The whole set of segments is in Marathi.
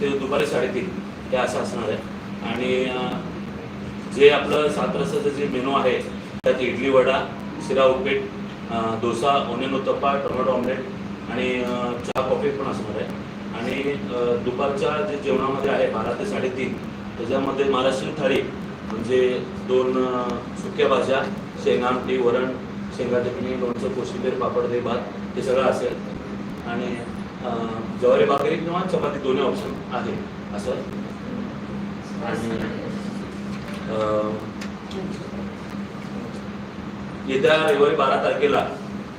ते दुपारी साडेतीन हे असं असणार आहे. आणि जे आपलं सात रस्त्याचं जे मेनू आहे त्यात इडली वडा शिरा उपीट dosa onion uttappa tomato omelette आणि चहा कॉफी पण असणार आहे. आणि दुपारच्या जे जेवणामध्ये आहे बारा ते साडेतीन त्याच्यामध्ये महाराष्ट्रीयन थाळी म्हणजे दोन सुक्या भाज्या शेंगामटी वरण शेंगा चटणी लोणचं कोशिंबीर पापड दे भात हे सगळं असेल. आणि ज्वारी भाकरी किंवा चपाती दोन्ही ऑप्शन आहे असं? आणि अं, येत्या रविवारी बारा तारखेला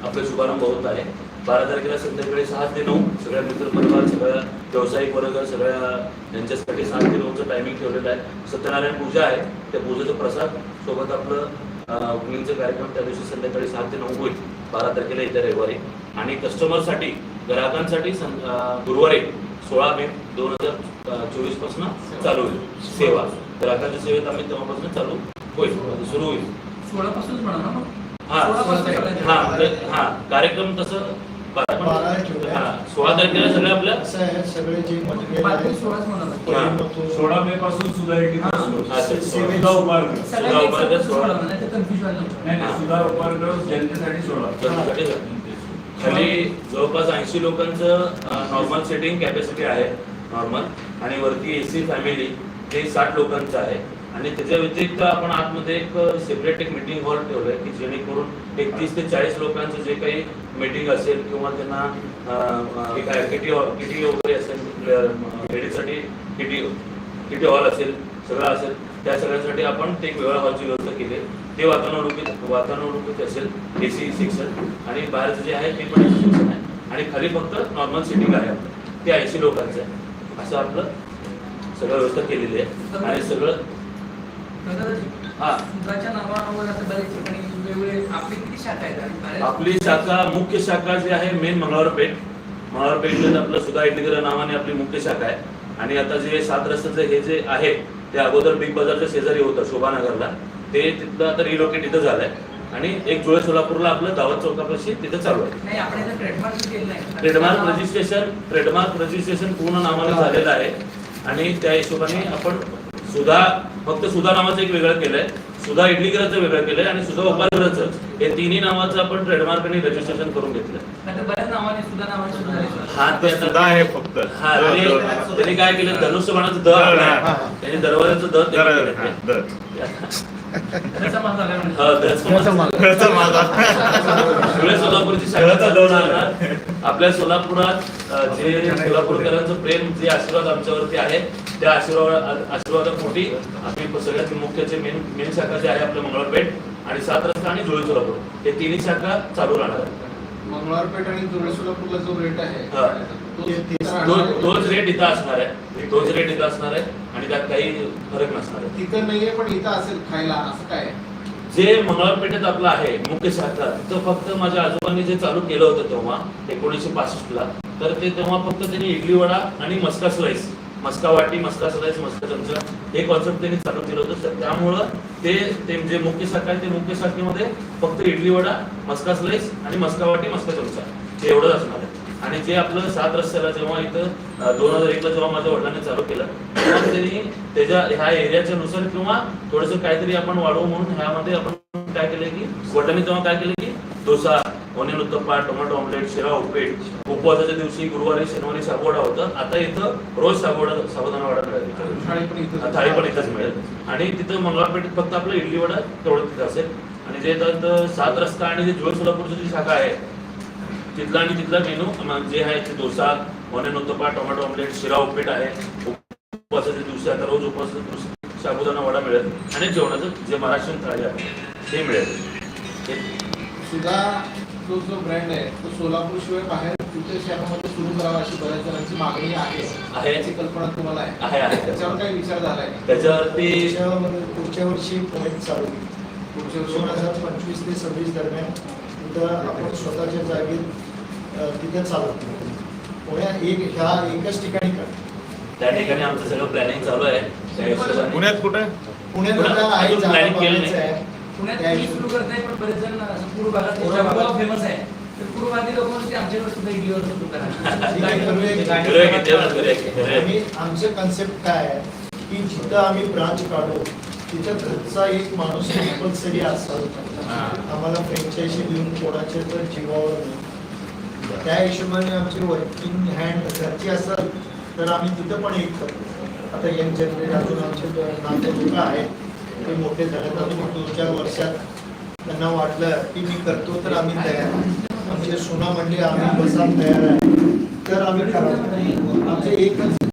आपला शुभारंभ होत आहे. बारा तारखेला संध्याकाळी सहा ते नऊ सगळ्या मित्रपरिवार सगळ्या व्यावसायिक वर्ग सगळ्या यांच्यासाठी सहा ते नऊचं टायमिंग ठेवलेलं आहे. सत्यनारायण पूजा आहे. त्या पूजेचा प्रसाद सोबत आपलं ओपनिंगचा कार्यक्रम त्या दिवशी संध्याकाळी सहा ते नऊ होईल. बारा तारखेला येत्या रविवारी. आणि कस्टमरसाठी ग्राहकांसाठी गुरुवारी सोळा मे दोन हजार चोवीसपासून चालू होईल सेवा. ग्राहकांच्या सेवेत आम्ही तेव्हापासून चालू होईल सुरू होईल. सोळापासूनच म्हणा ना मग? हा. हा म्हणजे हा कार्यक्रम तसं. हा सोळा तारखेला सगळे आपल्या सगळे जे मटेरियल सोळा मे पासून सुद्धा एक हा. हा, ते सोळा. नाही उभारलं जनतेसाठी सोळा. खाली जवळपास ऐंशी लोकांचं नॉर्मल सेटिंग कॅपॅसिटी आहे नॉर्मल आणि वरती ए सी फॅमिली ते साठ लोकांचं आहे. आणि त्याच्या व्यतिरिक्त आपण आतमध्ये एक सेपरेट एक मीटिंग हॉल ठेवलंय की जेणेकरून एकतीस ते चाळीस लोकांचं जे काही मीटिंग असेल किंवा त्यांना अं, किटी किटी वगैरे असेल लेडीजसाठी किटी किटी हॉल असेल सगळं असेल त्या सगळ्यांसाठी आपण ते एक वेगळ्या हॉलची व्यवस्था केली. आहे. ते वातानुरूपित वातानुरूपित असेल ए सी सेक्शन आणि बाहेरचं जे आहे ते पण एसी सेक्शन आहे. आणि खाली फक्त नॉर्मल सिटिंग आहे ते ऐंशी लोकांचं आहे. असं आपलं सगळं व्यवस्था केलेली आहे. आणि सगळं हा. आपली शाखा मुख्य शाखा जी आहे मेन मंगळवार पेठ मंगळवार पेठमध्ये आपलं सुधा इडलीकर नावाने आपली मुख्य शाखा आहे. आणि आता जे सात रस्त्याचं हे जे आहे ते अगोदर बिग बाजारच्या शेजारी होतं शोभानगरला. ते तिथलं आता रिलोकेट इथं झालंय. आणि एक जुळे सोलापूरला आपलं दावत चौकापाशी तिथं चालू आहे. नाही आपण याचं ट्रेडमार्क केलं नाही. ट्रेडमार्क रजिस्ट्रेशन ट्रेडमार्क रजिस्ट्रेशन पूर्ण नावानं झालेलं आहे. आणि त्या हिशोबाने आपण सुधा फक्त सुधा नावाचं एक वेगळं केलंय. सुधा इडलीकराचं वेगळं केलंय आणि सुधा उपालकराचं हे तिन्ही नावाचं आपण ट्रेडमार्क आणि रजिस्ट्रेशन करून घेतलं. हा ते सुद्धा आहे फक्त. हा त्यांनी काय केलं? धनुष्यबाणाचं द हा. त्यांनी दरवाजाचं द हा, म्हणजे. हा, धुळे सोलापूरची. आपल्या सोलापुरात जे सोलापूरकरांचं प्रेम जे आशीर्वाद आमच्यावरती आहे त्या आशीर्वाद आशीर्वादापोटी आम्ही सगळ्यात मुख्यचे मेन मेन शाखा जे आहे आपलं मंगळपेठ आणि सात रस्ता आणि धुळे सोलापूर हे तिन्ही शाखा चालू राहणार आहेत. मंगळवारपेठ आणि धुळे सोलापूरला जो रेट आहे हा. तो- ते- तोच रेट इथं असणार आहे तोच रेट इथं असणार आहे आणि त्यात काही फरक नसणार आहे तिथं नाहीये पण इथं असेल खायला असं काय? जे मंगळपेठेत आपलं आहे मुख्य शाखा तिथं फक्त माझ्या आजोबांनी जे चालू केलं होतं तेव्हा एकोणीसशे पासष्ट ला तर ते तेव्हा फक्त त्यांनी इडली वडा आणि मस्का स्लाइस मस्का वाटी मस्का स्लाइस मस्का चमचा हे कॉन्सेप्ट त्यांनी चालू केलं होतं. तर त्यामुळं ते ते जे मुख्य शाखा आहे ते मुख्य शाखेमध्ये फक्त इडली वडा मस्का स्लाईस आणि मस्का वाटी मस्का चमचा. हे एवढंच असणार आहे. आणि जे आपलं सात रस्त्याला जेव्हा इथं दोन हजार एकला जेव्हा माझ्या वडिलांनी चालू केलं तेव्हा त्यांनी त्याच्या ह्या एरियाच्या नुसार किंवा थोडंसं काहीतरी आपण वाढवू म्हणून ह्यामध्ये आपण काय केलं की वडिलांनी तेव्हा काय केलं की dosa onion uttappa tomato omelette sheera उपीट. उपवासाच्या दिवशी गुरुवारी शनिवारी साबोडा होतं. आता इथं रोज साबोडा साबुदाणा वडा मिळेल थाळी पण इथंच मिळेल. आणि तिथं मंगळवारपेठेत फक्त आपलं इडली वडा तेवढं तिथं असेल. आणि जे तर सात रस्ता आणि जे जुळे सोलापूरची जी शाखा आहे तिथला आणि तिथला मेनू जे आहे ते dosa onion uttappa tomato omelette sheera उपीट आहे. उपवासाच्या दिवशी आता रोज उपवासाच्या दिवशी साबुदाणा वडा मिळेल. आणि जेवणाचं जे महाराष्ट्रीयन थाळी आहे ते मिळेल. हे सुद्धा तो जो ब्रँड आहे तो सोलापूर शिवाय बाहेर कुठल्या शहरामध्ये सुरू करावा अशी बऱ्याच जणांची मागणी आहे आहे. याची कल्पना तुम्हाला आहे आहे आहे त्याच्यावर काही विचार झालाय का? त्याच्यावरती पुढच्या पुढच्या वर्षी पुण्यात चालू होईल. पुढच्या दोन वर्षी हजार पंचवीस ते सव्वीस दरम्यान तिथं आपण स्वतःच्या जागेत अ, तिथं चालू करू. पुण्यात एक ह्या एकच ठिकाणी कर त्या ठिकाणी आमचं सगळं प्लॅनिंग चालू आहे त्या हिशोबाने- पुण्यात कुठे पुण्यात पुण्यात आता आहे अजून जागा planning केलं बघायचं नाही. आहे. पुण्यात मी सुरू करत नाही पण बरेच जण असं पूर्व भागात पूर्व त्याच्या भागात- फेमस आहे. तर लोक म्हणते आमच्याकडे सुद्धा इडीवर सुरू. करा. आमचं कन्सेप्ट काय आहे? की जिथं आम्ही ब्रांच काढू तिथं घरचा एक माणूस कंपल्सरी असावा. आम्हाला फ्रँचायझी देऊन कोणाच्या तर जीवावर नाही. त्या हिशोबाने आमची वर्किंग हँड घरची असेल तर आम्ही तिथं पण एक करतो. आता यंग जनरेशन अजून आमचे नाते लोक आहेत. ते मोठे झाले तर दोन चार वर्षात त्यांना वाटलं की मी करतो तर आम्ही तयार आमचे सोना म्हणले आम्ही बसायला तयार आहे. तर आम्ही करावं आमचे एकच